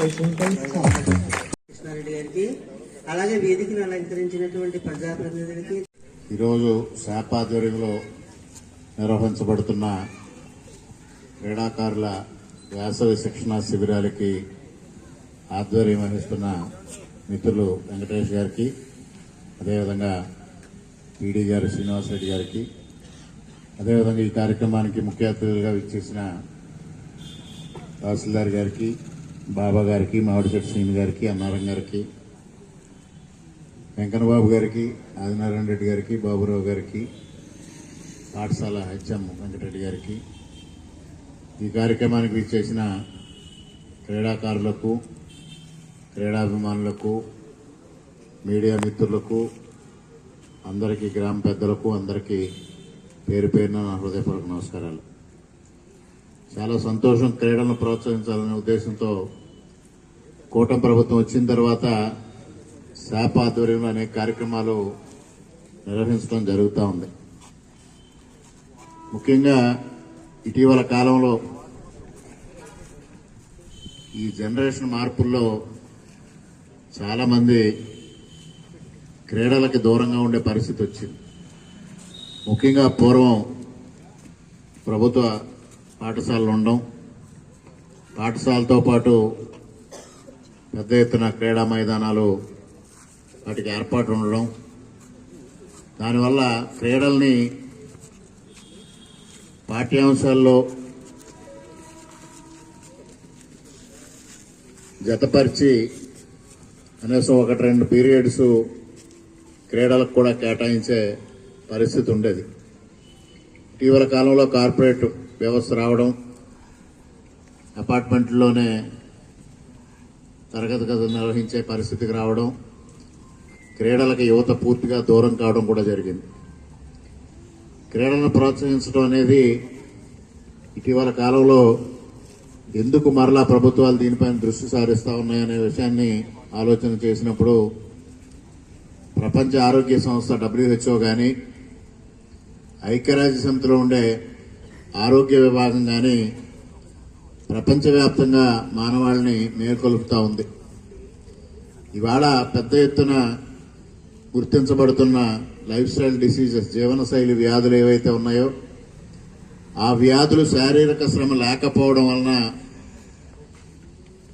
కృష్ణారెడ్డి గారికి అలాగే వేదికను అలంకరించినటువంటి ప్రజాప్రతినిధులకి. ఈరోజు శాపాధ్వర్యంలో నిర్వహించబడుతున్న క్రీడాకారుల వేసవి శిక్షణ శిబిరాలకి ఆధ్వర్యం వహిస్తున్న మిత్రులు వెంకటేష్ గారికి అదేవిధంగా పీడీ గారు శ్రీనివాసరెడ్డి గారికి అదేవిధంగా ఈ కార్యక్రమానికి ముఖ్య అతిథులుగా విచ్చేసిన తహసీల్దార్ గారికి బాబా గారికి మామిడిశెట్టి శ్రీని గారికి అన్నారం గారికి వెంకన్నబాబు గారికి ఆదినారాయణ రెడ్డి గారికి బాబురావు గారికి పాఠశాల హెచ్ఎం వెంకటరెడ్డి గారికి ఈ కార్యక్రమానికి విచ్చేసిన క్రీడాకారులకు క్రీడాభిమానులకు మీడియా మిత్రులకు అందరికీ గ్రామ పెద్దలకు అందరికీ పేరు పేరున నా హృదయపూర్వక నమస్కారాలు. చాలా సంతోషం క్రీడలను ప్రోత్సహించాలనే ఉద్దేశంతో కూటమి ప్రభుత్వం వచ్చిన తర్వాత శాప ఆధ్వర్యంలో అనేక కార్యక్రమాలు నిర్వహించడం జరుగుతూ ఉంది. ముఖ్యంగా ఇటీవల కాలంలో ఈ జనరేషన్ మార్పుల్లో చాలామంది క్రీడలకి దూరంగా ఉండే పరిస్థితి వచ్చింది. ముఖ్యంగా పూర్వం ప్రభుత్వ పాఠశాలలు ఉండడం పాఠశాలతో పాటు పెద్ద ఎత్తున క్రీడా మైదానాలు వాటికి ఏర్పాటు ఉండడం. దానివల్ల క్రీడల్ని పాఠ్యాంశాల్లో జతపరిచి కనీసం ఒకటి రెండు పీరియడ్స్ క్రీడలకు కూడా కేటాయించే పరిస్థితి ఉండేది. ఇటీవల కాలంలో కార్పొరేట్ వ్యవస్థ రావడం అపార్ట్మెంట్లోనే తరగతి గదులు నిర్వహించే పరిస్థితికి రావడం క్రీడలకు యువత పూర్తిగా దూరం కావడం కూడా జరిగింది. క్రీడలను ప్రోత్సహించడం అనేది ఇటీవల కాలంలో ఎందుకు మరలా ప్రభుత్వాలు దీనిపైన దృష్టి సారిస్తూ ఉన్నాయనే విషయాన్ని ఆలోచన చేసినప్పుడు ప్రపంచ ఆరోగ్య సంస్థ డబ్ల్యూహెచ్ఓ కానీ ఐక్యరాజ్య సమితిలో ఉండే ఆరోగ్య విభాగం కానీ ప్రపంచవ్యాప్తంగా మానవాళిని మేల్కొలుపుతా ఉంది. ఇవాళ పెద్ద ఎత్తున గుర్తించబడుతున్న లైఫ్ స్టైల్ డిసీజెస్ జీవనశైలి వ్యాధులు ఏవైతే ఉన్నాయో ఆ వ్యాధులు శారీరక శ్రమ లేకపోవడం వలన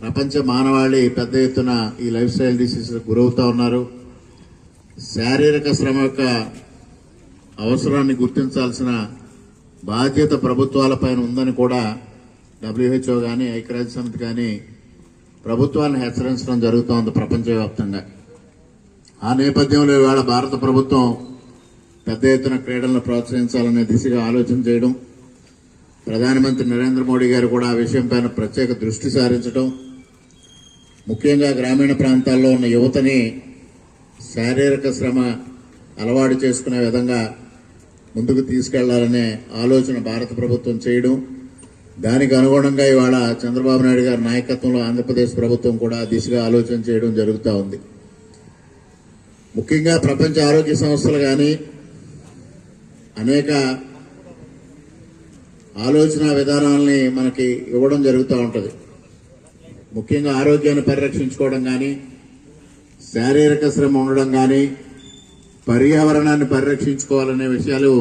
ప్రపంచ మానవాళి పెద్ద ఎత్తున ఈ లైఫ్ స్టైల్ డిసీజెస్ గురవుతూ ఉన్నారు. శారీరక శ్రమ యొక్క అవసరాన్ని గుర్తించాల్సిన బాధ్యత ప్రభుత్వాలపైన ఉందని కూడా డబ్ల్యూహెచ్ఓ కానీ ఐక్యరాజ్య సమితి కానీ ప్రభుత్వాన్ని హెచ్చరించడం జరుగుతోంది ప్రపంచవ్యాప్తంగా. ఆ నేపథ్యంలో ఇవాళ భారత ప్రభుత్వం పెద్ద ఎత్తున క్రీడలను ప్రోత్సహించాలనే దిశగా ఆలోచన చేయడం ప్రధానమంత్రి నరేంద్ర మోడీ గారు కూడా ఆ విషయంపైన ప్రత్యేక దృష్టి సారించడం ముఖ్యంగా గ్రామీణ ప్రాంతాల్లో ఉన్న యువతని శారీరక శ్రమ అలవాటు చేసుకునే విధంగా ముందుకు తీసుకెళ్ళాలనే ఆలోచన భారత ప్రభుత్వం చేయడం దానికి అనుగుణంగా ఇవాళ చంద్రబాబు నాయుడు గారి నాయకత్వంలో ఆంధ్రప్రదేశ్ ప్రభుత్వం కూడా దిశగా ఆలోచన చేయడం జరుగుతూ ఉంది. ముఖ్యంగా ప్రపంచ ఆరోగ్య సంస్థలు కానీ అనేక ఆలోచన విధానాలని మనకి ఇవ్వడం జరుగుతూ ఉంటుంది. ముఖ్యంగా ఆరోగ్యాన్ని పరిరక్షించుకోవడం కానీ శారీరక శ్రమ ఉండడం కానీ పర్యావరణాన్ని పరిరక్షించుకోవాలనే విషయాలు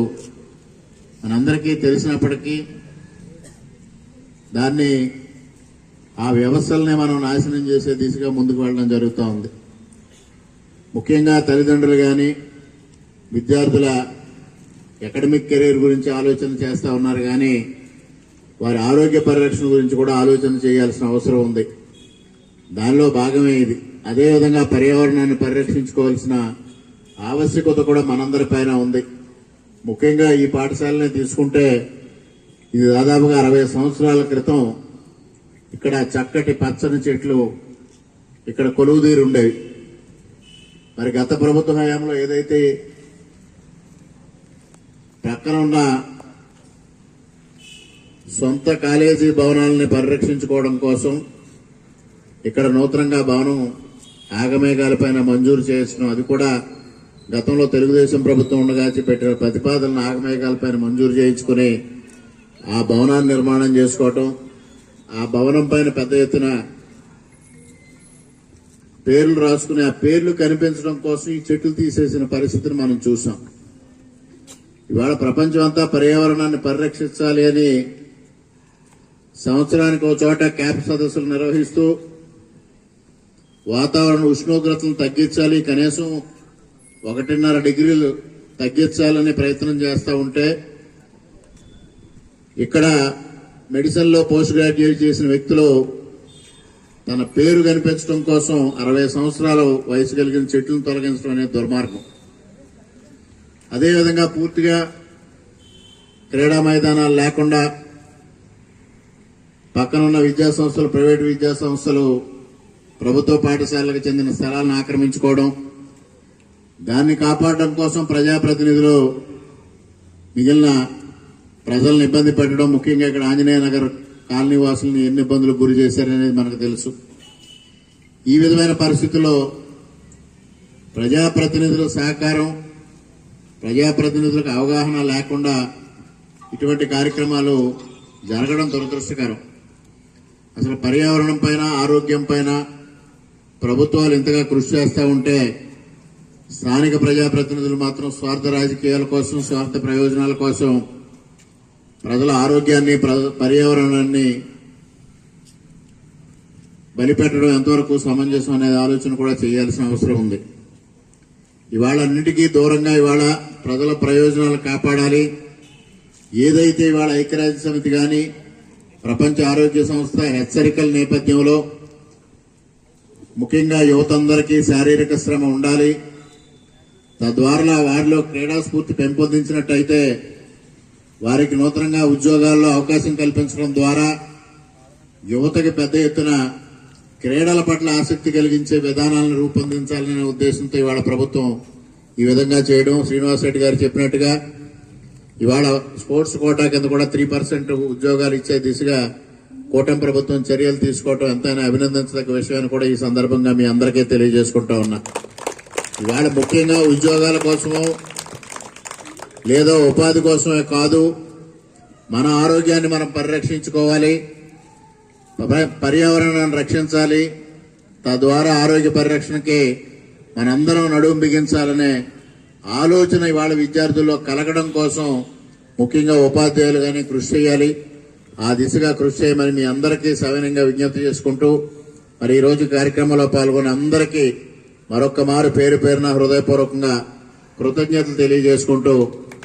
మనందరికీ తెలిసినప్పటికీ దాన్ని ఆ వ్యవస్థల్ని మనం నాశనం చేసే దిశగా ముందుకు వెళ్ళడం జరుగుతూ ఉంది. ముఖ్యంగా తల్లిదండ్రులు కానీ విద్యార్థుల అకాడమిక్ కెరీర్ గురించి ఆలోచన చేస్తూ ఉన్నారు కానీ వారి ఆరోగ్య పరిరక్షణ గురించి కూడా ఆలోచన చేయాల్సిన అవసరం ఉంది. దానిలో భాగమే ఇది. అదేవిధంగా పర్యావరణాన్ని పరిరక్షించుకోవాల్సిన ఆవశ్యకత కూడా మనందరి పైన ఉంది. ముఖ్యంగా ఈ పాఠశాలని తీసుకుంటే ఇది దాదాపుగా అరవై సంవత్సరాల క్రితం ఇక్కడ చక్కటి పచ్చని చెట్లు ఇక్కడ కొలువుదీరు ఉండేవి. మరి గత ప్రభుత్వ హయాంలో ఏదైతే పక్కన ఉన్న సొంత కాలేజీ భవనాలని పరిరక్షించుకోవడం కోసం ఇక్కడ నూతనంగా భవనం ఆగమేఘాలపైన మంజూరు చేసిన అది కూడా గతంలో తెలుగుదేశం ప్రభుత్వం ఉండగా పెట్టిన ప్రతిపాదనలు ఆగమేఘాలపైన మంజూరు చేయించుకుని ఆ భవనాన్ని నిర్మాణం చేసుకోవటం ఆ భవనం పైన పెద్ద ఎత్తున పేర్లు రాసుకుని ఆ పేర్లు కనిపించడం కోసం ఈ చెట్లు తీసేసిన పరిస్థితిని మనం చూసాం. ఇవాళ ప్రపంచం అంతా పర్యావరణాన్ని పరిరక్షించాలి అని సంవత్సరానికి ఒక చోట క్యాప్ సదస్సులు నిర్వహిస్తూ వాతావరణ ఉష్ణోగ్రతను తగ్గించాలి కనీసం ఒకటిన్నర డిగ్రీలు తగ్గించాలని ప్రయత్నం చేస్తూ ఉంటే ఇక్కడ మెడిసిన్లో పోస్ట్ గ్రాడ్యుయేట్ చేసిన వ్యక్తులు తన పేరు కనిపించడం కోసం అరవై సంవత్సరాల వయసు కలిగిన చెట్లను తొలగించడం అనేది దుర్మార్గం. అదేవిధంగా పూర్తిగా క్రీడా మైదానాలు లేకుండా పక్కన ఉన్న విద్యా సంస్థలు ప్రైవేటు విద్యా సంస్థలు ప్రభుత్వ పాఠశాలకు చెందిన స్థలాలను ఆక్రమించుకోవడం దాన్ని కాపాడడం కోసం ప్రజాప్రతినిధులు మిగిలిన ప్రజలను ఇబ్బంది పెట్టడం ముఖ్యంగా ఇక్కడ ఆంజనేయ నగర్ కాలనీ వాసుల్ని ఎన్ని ఇబ్బందులకు గురి చేశారనేది మనకు తెలుసు. ఈ విధమైన పరిస్థితుల్లో ప్రజాప్రతినిధుల సహకారం ప్రజాప్రతినిధులకు అవగాహన లేకుండా ఇటువంటి కార్యక్రమాలు జరగడం దురదృష్టకరం. అసలు పర్యావరణం పైన ఆరోగ్యం పైన ప్రభుత్వాలు ఇంతగా కృషి చేస్తూ ఉంటే స్థానిక ప్రజాప్రతినిధులు మాత్రం స్వార్థ రాజకీయాల కోసం స్వార్థ ప్రయోజనాల కోసం ప్రజల ఆరోగ్యాన్ని ప్ర- పర్యావరణాన్ని బలిపెట్టడం ఎంతవరకు సమంజసం అనే ఆలోచన కూడా చేయాల్సిన అవసరం ఉంది. ఇవాళ అన్నిటికీ దూరంగా ఇవాళ ప్రజల ప్రయోజనాలు కాపాడాలి. ఏదైతే ఇవాళ ఐక్యరాజ్య సమితి కానీ ప్రపంచ ఆరోగ్య సంస్థ హెచ్చరికల నేపథ్యంలో ముఖ్యంగా యువతందరికీ శారీరక శ్రమ ఉండాలి. తద్వారా వారిలో క్రీడాస్ఫూర్తి పెంపొందించినట్టయితే వారికి నూతనంగా ఉద్యోగాల్లో అవకాశం కల్పించడం ద్వారా యువతకి పెద్ద ఎత్తున క్రీడల పట్ల ఆసక్తి కలిగించే విధానాలను రూపొందించాలనే ఉద్దేశంతో ఇవాళ ప్రభుత్వం ఈ విధంగా చేయడం. శ్రీనివాస రెడ్డి గారు చెప్పినట్టుగా ఇవాళ స్పోర్ట్స్ కోటా కింద కూడా త్రీ పర్సెంట్ ఉద్యోగాలు ఇచ్చే దిశగా కూటమి ప్రభుత్వం చర్యలు తీసుకోవటం ఎంతైనా అభినందించదగ్గ విషయాన్ని కూడా ఈ సందర్భంగా మీ అందరికీ తెలియజేసుకుంటా ఉన్నా. ఇవాళ ముఖ్యంగా ఉద్యోగాల కోసము లేదో ఉపాధి కోసమే కాదు మన ఆరోగ్యాన్ని మనం పరిరక్షించుకోవాలి పర్యావరణాన్ని రక్షించాలి తద్వారా ఆరోగ్య పరిరక్షణకి మనందరం నడుము బిగించాలనే ఆలోచన ఇవాళ విద్యార్థుల్లో కలగడం కోసం ముఖ్యంగా ఉపాధ్యాయులు కానీ కృషి చేయాలి. ఆ దిశగా కృషి చేయమని మీ అందరికీ సవినంగా విజ్ఞప్తి చేసుకుంటూ మరి ఈరోజు కార్యక్రమంలో పాల్గొన్న అందరికీ మరొక్క మారు పేరు పేరున హృదయపూర్వకంగా కృతజ్ఞతలు తెలియజేసుకుంటూ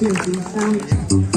面积的范。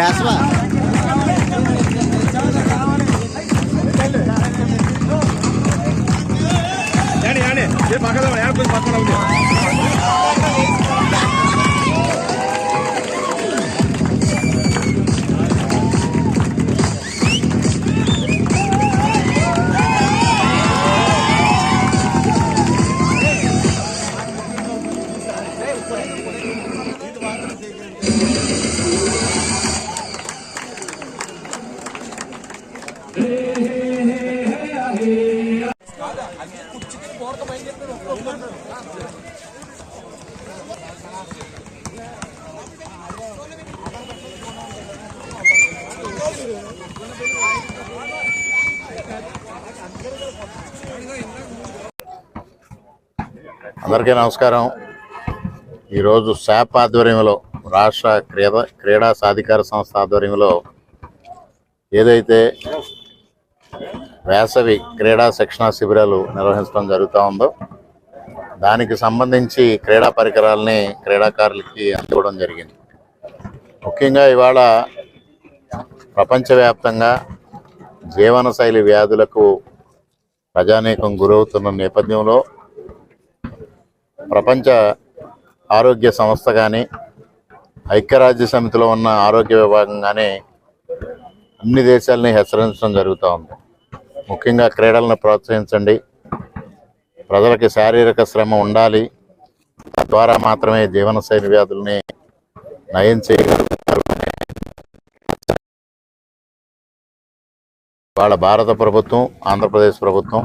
చేసవా ஏனே ஏனே. ஏ பக்கத்தில் யாரும் போய் பக்கம் అందరికీ నమస్కారం. ఈరోజు శాప్ ఆధ్వర్యంలో రాష్ట్ర క్రీడా క్రీడా సాధికార సంస్థ ఆధ్వర్యంలో ఏదైతే వేసవి క్రీడా శిక్షణా శిబిరాలు నిర్వహించడం జరుగుతూ ఉందో దానికి సంబంధించి క్రీడా పరికరాలని క్రీడాకారులకి అందివ్వడం జరిగింది. ముఖ్యంగా ఇవాళ ప్రపంచవ్యాప్తంగా జీవనశైలి వ్యాధులకు ప్రజానీకం గురవుతున్న నేపథ్యంలో ప్రపంచ ఆరోగ్య సంస్థ కానీ ఐక్యరాజ్య సమితిలో ఉన్న ఆరోగ్య విభాగం కానీ అన్ని దేశాలని హెచ్చరించడం జరుగుతూ ఉంది. ముఖ్యంగా క్రీడలను ప్రోత్సహించండి. ప్రజలకి శారీరక శ్రమ ఉండాలి. తద్వారా మాత్రమే జీవనశైలి వ్యాధుల్ని నయం చేయగలుగుతారు వాళ్ళ భారత ప్రభుత్వం ఆంధ్రప్రదేశ్ ప్రభుత్వం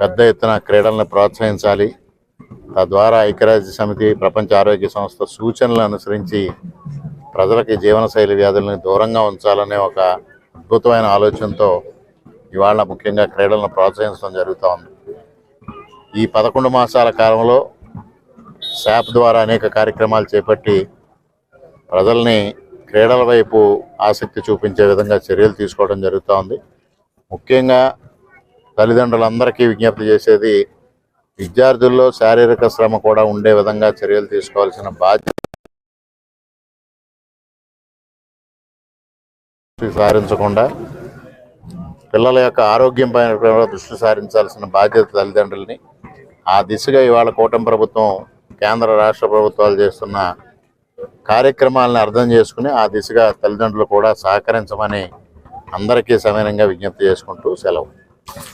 పెద్ద ఎత్తున క్రీడలను ప్రోత్సహించాలి. తద్వారా ఐక్యరాజ్య సమితి ప్రపంచ ఆరోగ్య సంస్థ సూచనలు అనుసరించి ప్రజలకి జీవనశైలి వ్యాధులను దూరంగా ఉంచాలనే ఒక అద్భుతమైన ఆలోచనతో ఇవాళ ముఖ్యంగా క్రీడలను ప్రోత్సహించడం జరుగుతూ ఉంది. ఈ పదకొండు మాసాల కాలంలో శాప్ ద్వారా అనేక కార్యక్రమాలు చేపట్టి ప్రజల్ని క్రీడల వైపు ఆసక్తి చూపించే విధంగా చర్యలు తీసుకోవడం జరుగుతూ ఉంది. ముఖ్యంగా తల్లిదండ్రులందరికీ విజ్ఞప్తి చేసేది విద్యార్థుల్లో శారీరక శ్రమ కూడా ఉండే విధంగా చర్యలు తీసుకోవాల్సిన బాధ్యత సారించకుండా పిల్లల యొక్క ఆరోగ్యం పైన దృష్టి సారించాల్సిన బాధ్యత తల్లిదండ్రులని. ఆ దిశగా ఇవాళ కూటమి ప్రభుత్వం కేంద్ర రాష్ట్ర ప్రభుత్వాలు చేస్తున్న కార్యక్రమాలను అర్థం చేసుకుని ఆ దిశగా తల్లిదండ్రులు కూడా సహకరించమని అందరికీ సమయంగా విజ్ఞప్తి చేసుకుంటూ సెలవు.